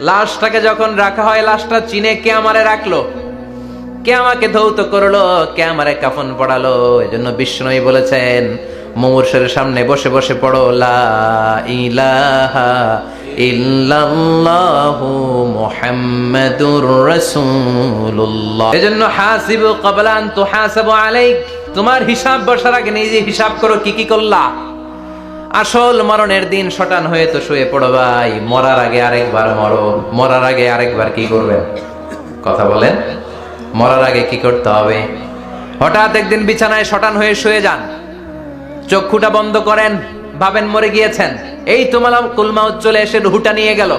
লাশটাকে যখন রাখা হয়, লাশটা চিনে কে আমারে রাখল? কে আমাকে ধৌত করল? কে আমারে কাফন পড়ালো? এজন্য বিষ্ণুই বলেছেন, মুমূর্ষের সামনে বসে বসে পড়ো, লা ইলাহা ইল্লাল্লাহু মুহাম্মাদুর রাসূলুল্লাহ। এজন্য হাসিবু ক্বাবলা আন তুহাসাবু আলাইক। তোমার হিসাব বসার আগে নিজে হিসাব করো কি কি করলা। আসল মরণের দিন শটান হয়ে তো শুয়ে পড়ো ভাই। মরার আগে আরেকবার মরো। মরার আগে আরেকবার কি করবেন? কথা বলেন। মরার আগে কি করতে হবে? হঠাৎ একদিন বিছানায় শটান হয়ে শুয়ে যান। চক্ষুটা বন্ধ করেন। ভাবেন মরে গিয়েছেন। এই তোমার কুলমা চলে এসে রুহুটা নিয়ে গেল।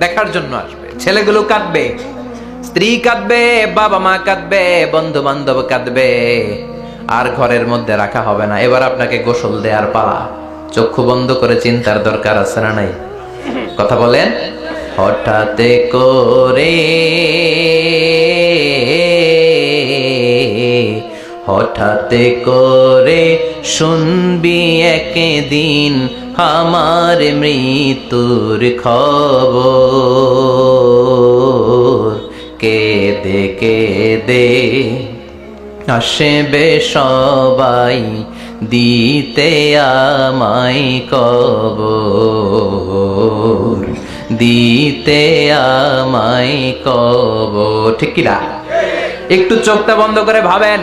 দেখার জন্য আসবে। ছেলেগুলো কাঁদবে, স্ত্রী কাঁদবে, বাবা মা কাঁদবে বন্ধু বান্ধব কাঁদবে। আর ঘরের মধ্যে রাখা হবে না। এবার আপনাকে গোসল দেওয়ার পালা। চক্ষু বন্ধ করে চিন্তার দরকার আছে না নাই? কথা বলেন? হঠাৎ করে হঠাৎ করে শুনবি একদিন আমার মৃত্যুর খবর। কেদে কেদে আসবে সবাই দিতে আমায় কবর। দিতে আমায় কবর। ঠিক কিনা? একটু চোখটা বন্ধ করে ভাবেন।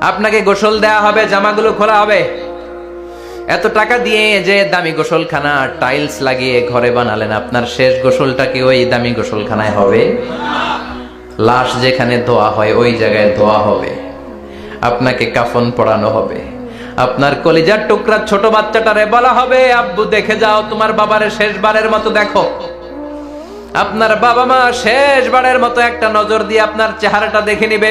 আপনাকে গোসল দেয়া হবে, জামাগুলো খোলা হবে। এত টাকা দিয়ে যে দামি গোসলখানা টাইলস লাগিয়ে ঘরে বানালেন, আপনার শেষ গোসলটা কি ওই দামি গোসলখানায় হবে? লাশ যেখানে ধোয়া হয়, ওই জায়গায় ধোয়া হবে। আপনাকে কাফন পড়ানো হবে। আপনার কলিজার টুকরা ছোট বাচ্চাটারে বলা হবে, আব্বু, দেখে যাও, তোমার বাবারে শেষবারের মতো দেখো। আপনার বাবা মা শেষবারের মতো একটা নজর দিয়ে আপনার চেহারাটা দেখে নিবে।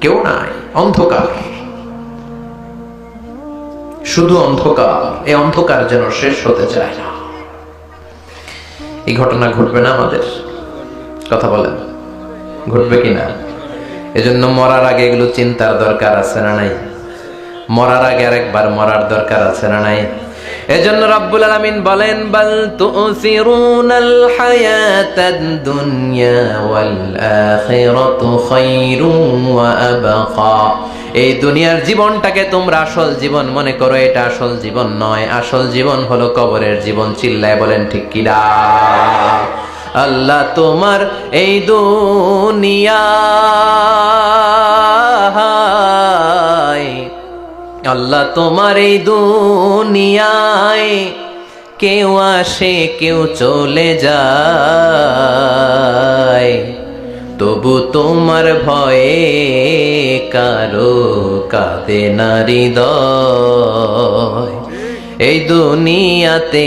কেউ নাই, অন্ধকার। শুধু অন্ধকার, এই অন্ধকার যেন শেষ হতে চায় না। এই ঘটনা ঘটবে না আমাদের? কথা বলেন, ঘটবে কিনা এজন্য মরার আগে এগুলো চিন্তার দরকার আছে না নাই? মরার আগে আরেকবার মরার দরকার আছে না নাই? এজন্য রব্বুল আলামিন বলেন, বাল তুসিরুনাল হায়াতাদ দুনিয়া ওয়াল আখিরাতু খায়রুম ওয়া আবকা। এই দুনিয়ার জীবনটাকে তোমরা আসল জীবন মনে করো, এটা আসল জীবন নয়। আসল জীবন হলো কবরের জীবন, চিল্লায় বলেন ঠিক কিনা আল্লাহ তোমার এই দুনিয়ায় আল্লাহ তোমার এই দুনিয়ায় কেউ আসে, কেউ চলে যায়। তবু তোমার ভয়ে কারও কাঁদে নারী দয় এই দুনিয়াতে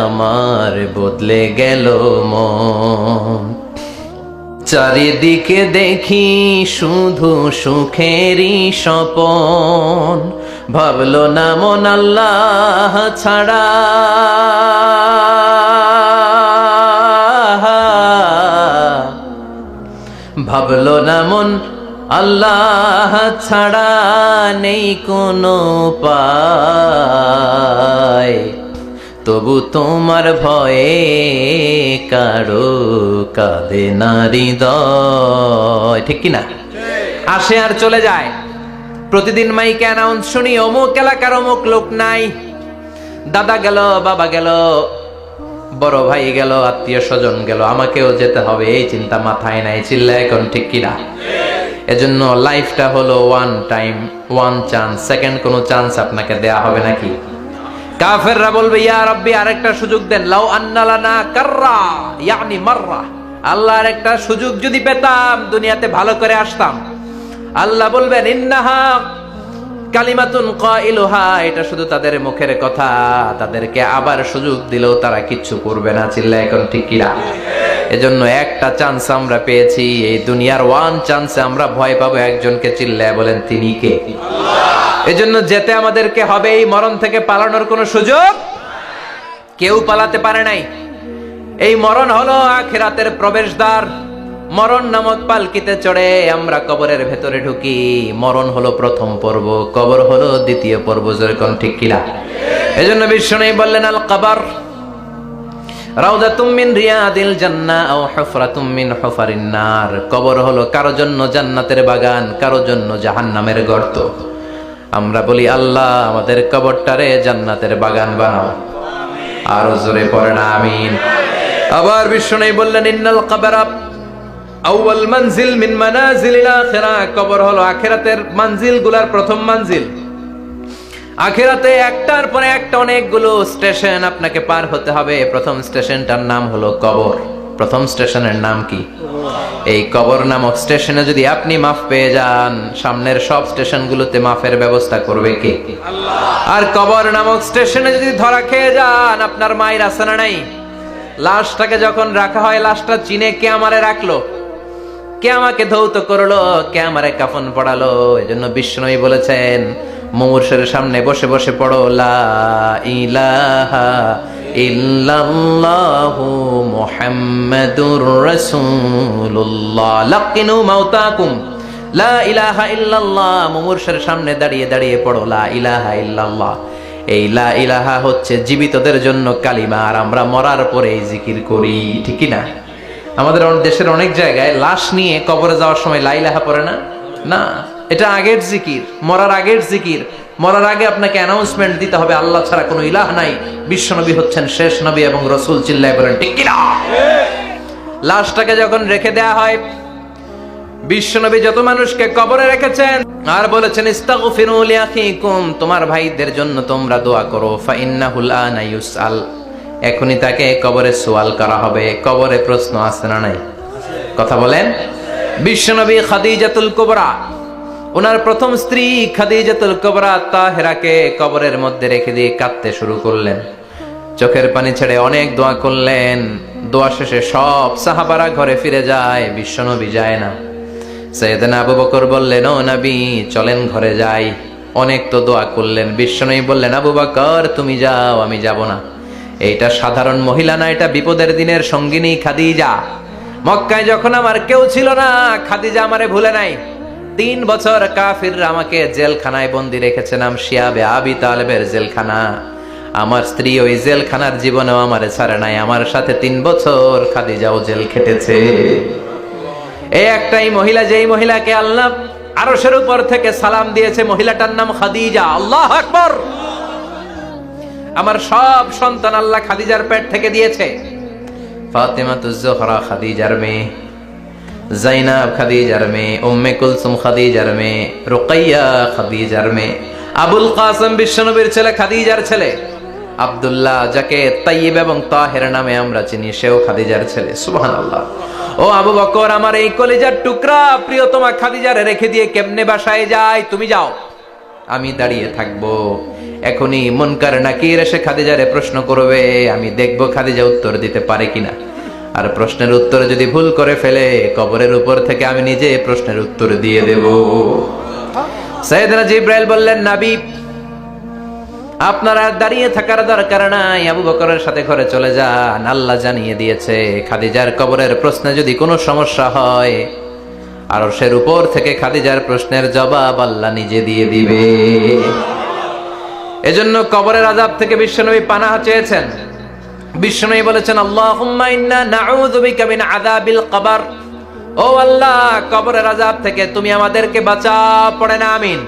আমার বদলে গেল মন। চারিদিকে দেখি শুধু সুখেরই স্বপন। ভাবলো না মন আল্লাহ ছাড়া। ভাবলো না মন আল্লাহ ছাড়া নেই কোনো পায় তবু তোমার ভয়ে কারও কাঁদে নারী দয় ঠিক কিনা? আসে আর চলে যায়। প্রতিদিন মাইকে অ্যানাউন্স শুনি, অমুক এলাকার অমুক লোক নাই। দাদা গেল, বাবা গেল, বড় ভাই গেল, আত্মীয় স্বজন গেল, আমাকেও যেতে হবে, এই চিন্তা মাথায় নাই চিল্লা এখন ঠিক কিনা? এজন্য লাইফটা হলো one time one chance second কোনো চান্স আপনাকে দেয়া হবে নাকি? কাফেররা বলবে, ইয়া রব্বি, আরেকটা সুযোগ দেন। লাউ আন্নালানা কাররা, ইয়ানি মাররা। আল্লাহর একটা সুযোগ যদি পেতাম, দুনিয়াতে ভালো করে আসতাম। আল্লাহ বলবেন, ইন্নাহা কালিমাতুন কাইলুহা। এটা শুধু তাদের মুখের কথা। তাদেরকে আবার সুযোগ দিলেও তারা কিচ্ছু করবে না চিল্লা এখন ঠিক কিনা? এজন্য একটা চান্স আমরা পেয়েছি। এই দুনিয়ার ওয়ান চান্সে আমরা ভয় পাবো। একজনকে চিল্লায় বলেন, তিনি কে? এজন্য যেতে আমাদেরকে হবে এই মরণ থেকে পালানোর কোনো সুযোগ কেউ পালাতে পারে নাই। এই মরণ হলো আখিরাতের প্রবেশদ্বার। মরণ নামক পালকিতে চড়ে আমরা কবরের ভেতরে ঢুকি। মরণ হলো প্রথম পর্ব, কবর হলো দ্বিতীয় পর্ব, যেরকম ঠিক কিনা। এজন্য বিষ্ণু বললেন, আল কবর কবর হলো কারও জন্য জান্নাতের বাগান, কারও জন্য জাহান্নামের গর্ত। আমরা বলি, আল্লাহ, আমাদের কবরটারে জান্নাতের বাগান বানাও। আরও জোরে পড়ে না আমিন। আবার বিষ্ণু বললেন, ইন্নাল কবরা আউয়াল মানজিল মিন মানাজিলিল আখিরা। কবর হলো আখিরাতের মানজিলগুলার প্রথম মানজিল। আখিরাতে একটার পরে একটা অনেকগুলো স্টেশন আপনাকে পার হতে হবে। প্রথম স্টেশনটার নাম হলো কবর। প্রথম স্টেশনের নাম কি? এই কবর নামক স্টেশনে যদি আপনি মাফ পেয়ে যান, সামনের সব স্টেশনগুলোতে মাফের ব্যবস্থা করবে কে? আর কবর নামক স্টেশনে যদি ধরা খেয়ে যান, আপনার মায়ের আসানা নাই। লাশটাকে যখন রাখা হয়, লাশটা চিনে কে আমারে রাখল? কে আমাকে ধৌত করল? কে আমারে কাফন পড়ালো? এজন্য বিষ্ণুই বলেছেন, মুমূর্ষের সামনে বসে বসে পড়ো, লা ইলাহা ইল্লাল্লাহু মুহাম্মাদুর রাসূলুল্লাহ। লাকিনু মাউতাকুম লা ইলাহা ইল্লাল্লাহ। মুমূর্ষের সামনে দাঁড়িয়ে দাঁড়িয়ে পড়ো। লা ইলাহা ইল্লাল্লাহ। এই লা ইলাহা হচ্ছে জীবিতদের জন্য কালিমা। আর আমরা মরার পরে জিকির করি। ঠিক না? আমাদের দেশের অনেক জায়গায় লাশ নিয়ে কবরে যাওয়ার সময় লাইলাহা পড়ে না? না। এটা আগের জিকির। মরার আগের জিকির। মরার আগে আপনাকে অ্যানাউন্সমেন্ট দিতে হবে, আল্লাহ ছাড়া কোনো ইলাহ নাই। বিশ্বনবী হচ্ছেন শেষ নবী এবং রসুল চিল্লায় বলেন, ঠিক কিনা? লাশটাকে যখন রেখে দেয়া হয়, বিশ্বনবী যত মানুষকে কবরে রেখেছেন, আর বলেছেন, ইস্তাগফিরু তোমার ভাইদের জন্য তোমরা দোয়া করো ফা ইন্নাহুল আনা ইউসআল। এখনই তাকে কবরে সোয়াল করা হবে। কবরে প্রশ্ন আছে না নাই? কথা বলেন? বিশ্বনবী খাদিজাতুল কুবরা ওনার প্রথম স্ত্রী খাদিজাতুল কুবরা তাহেরাকে কবরের মধ্যে রেখে দিয়ে কাঁদতে শুরু করলেন। চোখের পানি ছেড়ে অনেক দোয়া করলেন। দোয়া শেষে সব সাহাবারা ঘরে ফিরে যায়, বিশ্বনবী যায় না। সৈয়দনা আবু বকর বললেন, ও নবী, চলেন ঘরে যাই। অনেক তো দোয়া করলেন। বিশ্বনবী বললেন, আবু বকর, তুমি যাও, আমি যাব না। এইটা সাধারণ মহিলা না, এটা বিপদের দিনের সঙ্গিনী খাদিজা। মক্কায় যখন আমার কেউ ছিল না, খাদিজা আমারে ভুলে নাই। তিন বছর কাফিররা আমাকে জেলখানায় বন্দি রেখেছে, নাম শিয়াবে আবি তালেবের জেলখানা। আমার স্ত্রী ওই জেলখানার জীবনেও আমার ছাড়ে নাই, আমার সাথে তিন বছর খাদিজাও জেল খেটেছে। এই একটাই মহিলা, যেই মহিলাকে আল্লাহ আরশের উপর থেকে সালাম দিয়েছে, মহিলাটার নাম খাদিজা। আল্লাহ আকবর! আমার সব সন্তান আল্লাহ খাদিজার পেট থেকে দিয়েছে। ফাতেমা তুজোহরা খাদিজার মেয়ে। জাইনাব খাদিজার মেয়ে, উম্মে কুলসুম খাদিজার মেয়ে, রুকাইয়া খাদিজার মেয়ে, আবুল কাসম বিশ্বনবীর ছেলে খাদিজার ছেলে, আব্দুল্লাহ যাকে তাইয়িব এবং তাহের নামে আমরা চিনি, সেও খাদিজার ছেলে। সুবহানাল্লাহ। ও আবু বকর, আমার এই কলিজার টুকরা প্রিয়তমা খাদিজারে রেখে দিয়ে কেমনে বাসায় যায়? তুমি যাও। আমি দাঁড়িয়ে থাকব। এখনই মনকার নাকির এসে খাদিজারে প্রশ্ন করবে, আমি দেখব খাদিজা উত্তর দিতে পারে কিনা। আর প্রশ্নের উত্তর যদি ভুল করে ফেলে, কবরের উপর থেকে আমি নিজে প্রশ্নের উত্তর দিয়ে দেব। সৈয়দনা জিব্রাইল বললেন, নাবি, আপনার দাঁড়িয়ে থাকার দরকার নাই, আবু বকরের সাথে ঘরে চলে যান। আল্লাহ জানিয়ে দিয়েছে, খাদিজার কবরের প্রশ্নে যদি কোনো সমস্যা হয় আর সের উপর থেকে খাদিজার প্রশ্নের জবাব আল্লাহ নিজে দিয়ে দিবে। এজন্য কবরের আজাব থেকে বিশ্বনবী পানাহ চেয়েছেন বিশ্বনবী বলেছেন মিন আযাবিল কবর। ও আল্লাহ, কবরের আজাব থেকে তুমি আমাদেরকে বাঁচাও, পড়ে না, আমিন।